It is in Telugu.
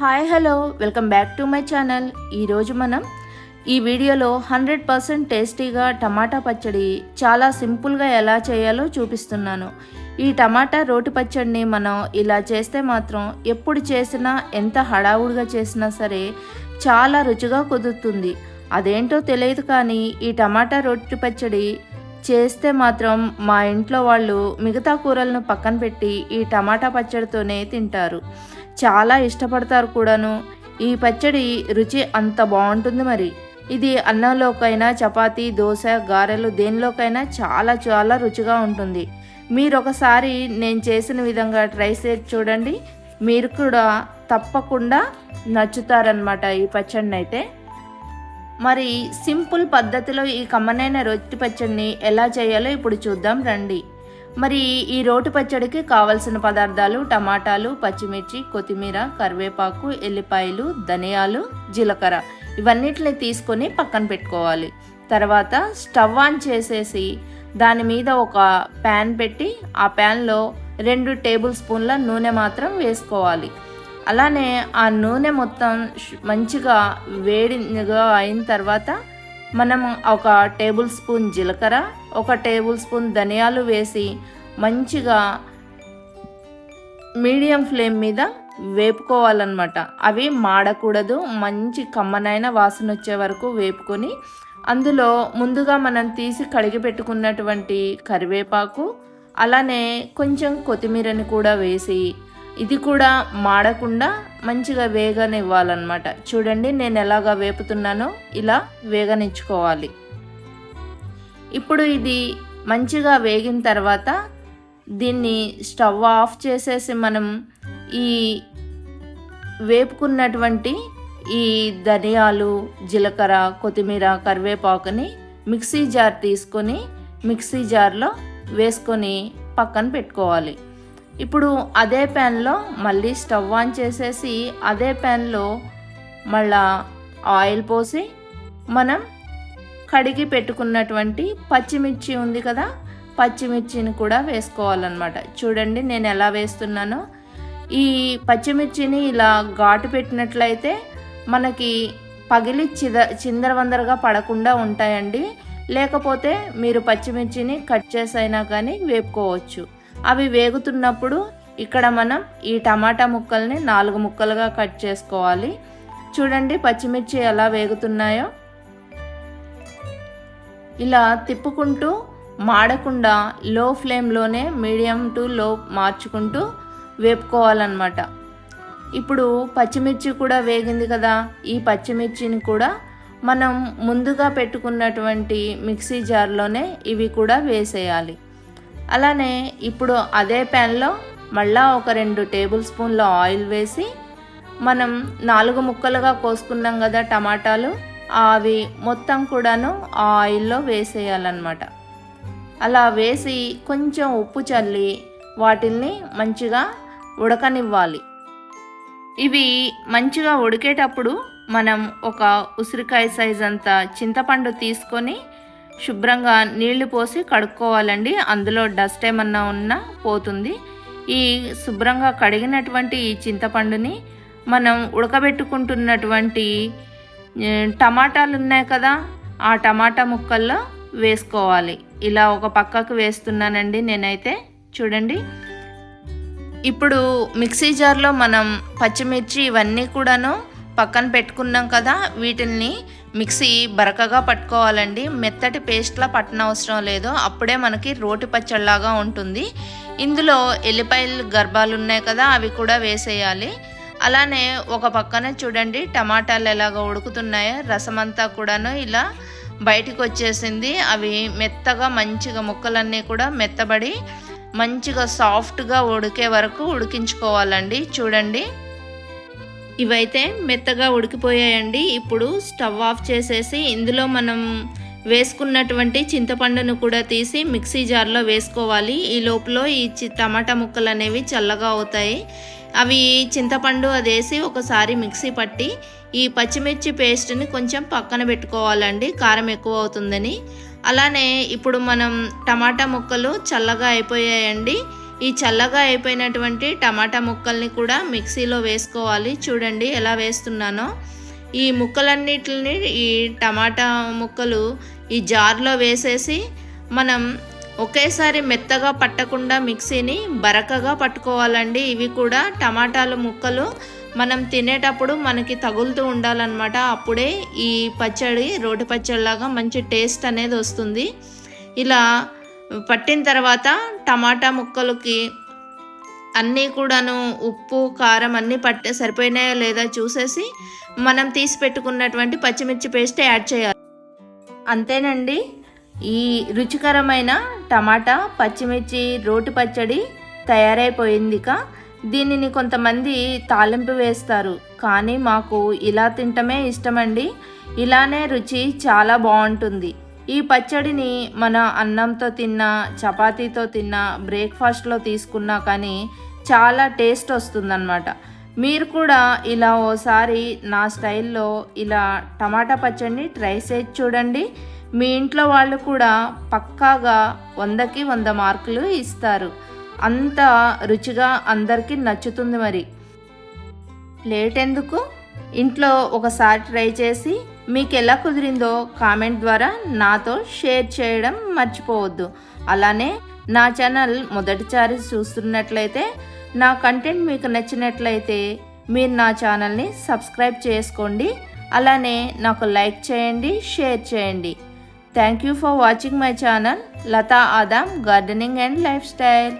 Hi hello welcome back to my channel. ఈరోజు మనం ఈ వీడియోలో హండ్రెడ్ పర్సెంట్ టేస్టీగా టమాటా పచ్చడి చాలా సింపుల్గా ఎలా చేయాలో చూపిస్తున్నాను. ఈ టమాటా రోటి పచ్చడిని మనం ఇలా చేస్తే మాత్రం ఎప్పుడు చేసినా ఎంత హడావుడిగా చేసినా సరే చాలా రుచిగా కుదురుతుంది. అదేంటో తెలియదు కానీ ఈ టమాటా రోటి పచ్చడి చేస్తే మాత్రం మా ఇంట్లో వాళ్ళు మిగతా కూరలను పక్కన పెట్టి ఈ టమాటా పచ్చడితోనే తింటారు. చాలా ఇష్టపడతారు కూడాను. ఈ పచ్చడి రుచి అంత బాగుంటుంది మరి. ఇది అన్నంలోకైనా చపాతీ దోశ గారెలు దేనిలోకైనా చాలా చాలా రుచిగా ఉంటుంది. మీరు ఒకసారి నేను చేసిన విధంగా ట్రై చేసి చూడండి. మీరు కూడా తప్పకుండా నచ్చుతారనమాట ఈ పచ్చడిని అయితే మరి సింపుల్ పద్ధతిలో ఈ కమ్మనైన రొట్టి పచ్చడిని ఎలా చేయాలో ఇప్పుడు చూద్దాం రండి. మరి ఈ రోటి పచ్చడికి కావలసిన పదార్థాలు టమాటాలు పచ్చిమిర్చి కొత్తిమీర కరివేపాకు ఎల్లిపాయలు ధనియాలు జీలకర్ర. ఇవన్నిటిని తీసుకొని పక్కన పెట్టుకోవాలి. తర్వాత స్టవ్ ఆన్ చేసేసి దాని మీద ఒక ప్యాన్ పెట్టి ఆ ప్యాన్లో రెండు టేబుల్ స్పూన్ల నూనె మాత్రం వేసుకోవాలి. అలానే ఆ నూనె మొత్తం మంచిగా వేడిగా అయిన తర్వాత మనం ఒక టేబుల్ స్పూన్ జీలకర్ర ఒక టేబుల్ స్పూన్ ధనియాలు వేసి మంచిగా మీడియం ఫ్లేమ్ మీద వేపుకోవాలన్నమాట. అవి మాడకూడదు మంచి కమ్మనైన వాసన వచ్చే వరకు వేపుకొని అందులో ముందుగా మనం తీసి కడిగి పెట్టుకున్నటువంటి కరివేపాకు అలానే కొంచెం కొత్తిమీరని కూడా వేసి ఇది కూడా మాడకుండా మంచిగా వేగనివ్వాలన్నమాట. చూడండి నేను ఎలాగా వేపుతున్నానో ఇలా వేగనిచ్చుకోవాలి. ఇప్పుడు ఇది మంచిగా వేగిన తర్వాత దీన్ని స్టవ్ ఆఫ్ చేసేసి మనం ఈ వేపుకున్నటువంటి ఈ ధనియాలు జీలకర్ర కొత్తిమీర కరివేపాకుని మిక్సీ జార్ తీసుకొని మిక్సీ జార్లో వేసుకొని పక్కన పెట్టుకోవాలి. ఇప్పుడు అదే ప్యాన్లో మళ్ళీ స్టవ్ ఆన్ చేసేసి అదే ప్యాన్లో మళ్ళా ఆయిల్ పోసి మనం కడిగి పెట్టుకున్నటువంటి పచ్చిమిర్చి ఉంది కదా పచ్చిమిర్చిని కూడా వేసుకోవాలన్నమాట. చూడండి నేను ఎలా వేస్తున్నానో. ఈ పచ్చిమిర్చిని ఇలా ఘాటు పెట్టినట్లయితే మనకి పగిలి చిద చిందరవందరగా పడకుండా ఉంటాయండి. లేకపోతే మీరు పచ్చిమిర్చిని కట్ చేసైనా కానీ వేపుకోవచ్చు. అవి వేగుతున్నప్పుడు ఇక్కడ మనం ఈ టమాటా ముక్కల్ని నాలుగు ముక్కలుగా కట్ చేసుకోవాలి. చూడండి పచ్చిమిర్చి ఎలా వేగుతున్నాయో. ఇలా తిప్పుకుంటూ మాడకుండా లో ఫ్లేమ్లోనే మీడియం టు లో మార్చుకుంటూ వేపుకోవాలన్నమాట. ఇప్పుడు పచ్చిమిర్చి కూడా వేగింది కదా ఈ పచ్చిమిర్చిని కూడా మనం ముందుగా పెట్టుకున్నటువంటి మిక్సీ జార్లోనే ఇవి కూడా వేసేయాలి. అలానే ఇప్పుడు అదే ప్యాన్లో మళ్ళా ఒక రెండు టేబుల్ స్పూన్ల ఆయిల్ వేసి మనం నాలుగు ముక్కలుగా కోసుకున్నాం కదా టమాటాలు అవి మొత్తం కూడాను ఆ ఆయిల్లో వేసేయాలన్నమాట. అలా వేసి కొంచెం ఉప్పు చల్లి వాటిల్ని మంచిగా ఉడకనివ్వాలి. ఇవి మంచిగా ఉడికేటప్పుడు మనం ఒక ఉసిరికాయ సైజ్ అంత చింతపండు తీసుకొని శుభ్రంగా నీళ్ళు పోసి కడుక్కోవాలండి. అందులో డస్ట్ ఏమన్నా ఉన్నా పోతుంది. ఈ శుభ్రంగా కడిగినటువంటి ఈ చింతపండుని మనం ఉడకబెట్టుకుంటున్నటువంటి టమాటాలు ఉన్నాయి కదా ఆ టమాటా ముక్కల్లో వేసుకోవాలి. ఇలా ఒక పక్కకు వేస్తున్నానండి నేనైతే. చూడండి. ఇప్పుడు మిక్సీ జార్లో మనం పచ్చిమిర్చి ఇవన్నీ కూడాను పక్కన పెట్టుకున్నాం కదా వీటిల్ని మిక్సీ బరకగా పట్టుకోవాలండి. మెత్తటి పేస్ట్లా పట్టన అవసరం లేదు. అప్పుడే మనకి రోటి పచ్చళ్ళలాగా ఉంటుంది. ఇందులో ఎల్లిపాయలు గర్భాలు ఉన్నాయి కదా అవి కూడా వేసేయాలి. అలానే ఒక పక్కన చూడండి టమాటాలు ఎలాగ ఉడుకుతున్నాయో రసం అంతా కూడాను ఇలా బయటికి వచ్చేసింది అవి మెత్తగా మంచిగా ముక్కలన్నీ కూడా మెత్తబడి మంచిగా సాఫ్ట్గా ఉడికే వరకు ఉడికించుకోవాలండి. చూడండి. ఇవైతే మెత్తగా ఉడికిపోయాయండి. ఇప్పుడు స్టవ్ ఆఫ్ చేసేసి ఇందులో మనం వేసుకున్నటువంటి చింతపండును కూడా తీసి మిక్సీ జార్లో వేసుకోవాలి. ఈ లోపల ఈ టమాటా ముక్కలు అనేవి చల్లగా అవుతాయి. అవి చింతపండు అది వేసి ఒకసారి మిక్సీ పట్టి ఈ పచ్చిమిర్చి పేస్ట్ని కొంచెం పక్కన పెట్టుకోవాలండి. కారం ఎక్కువ అవుతుందని. అలానే ఇప్పుడు మనం టమాటా ముక్కలు చల్లగా అయిపోయాయండి. ఈ చల్లగా అయిపోయినటువంటి టమాటా ముక్కల్ని కూడా మిక్సీలో వేసుకోవాలి. చూడండి ఎలా వేస్తున్నానో. ఈ ముక్కలన్నిటిని ఈ టమాటా ముక్కలు ఈ జార్లో వేసేసి మనం ఒకేసారి మెత్తగా పట్టకుండా మిక్సీని బరకగా పట్టుకోవాలండి. ఇవి కూడా టమాటాలు ముక్కలు మనం తినేటప్పుడు మనకి తగులుతూ ఉండాలన్నమాట. అప్పుడే ఈ పచ్చడి రోటి పచ్చడిలాగా మంచి టేస్ట్ అనేది వస్తుంది. ఇలా పట్టిన తర్వాత టమాటా ముక్కలకి అన్నీ కూడాను ఉప్పు కారం అన్నీ పట్టే సరిపోయినాయో లేదా చూసేసి మనం తీసి పెట్టుకున్నటువంటి పచ్చిమిర్చి పేస్ట్ యాడ్ చేయాలి. అంతేనండి. ఈ రుచికరమైన టమాటా పచ్చిమిర్చి రోటి పచ్చడి తయారైపోయిందిక దీనిని కొంతమంది తాలింపు వేస్తారు. కానీ మాకు ఇలా తింటమే ఇష్టమండి. ఇలానే రుచి చాలా బాగుంటుంది. ఈ పచ్చడిని మన అన్నంతో తిన్నా చపాతీతో తిన్నా బ్రేక్ఫాస్ట్లో తీసుకున్నా కానీ చాలా టేస్ట్ వస్తుందన్నమాట. మీరు కూడా ఇలా ఓసారి నా స్టైల్లో ఇలా టమాటా పచ్చడిని ట్రై చేసి చూడండి. మీ ఇంట్లో వాళ్ళు కూడా పక్కాగా వందకి వంద మార్కులు ఇస్తారు. అంత రుచిగా అందరికీ నచ్చుతుంది మరి. లేట్ ఎందుకు? ఇంట్లో ఒకసారి ట్రై చేసి మీకు ఎలా కుదిరిందో కామెంట్ ద్వారా నాతో షేర్ చేయడం మర్చిపోవద్దు. అలానే నా ఛానల్ మొదటిసారి చూస్తున్నట్లయితే నా కంటెంట్ మీకు నచ్చినట్లయితే మీరు నా ఛానల్ని సబ్స్క్రైబ్ చేసుకోండి. అలానే నాకు లైక్ చేయండి షేర్ చేయండి. Thank you for watching my channel Latha Adam gardening and lifestyle.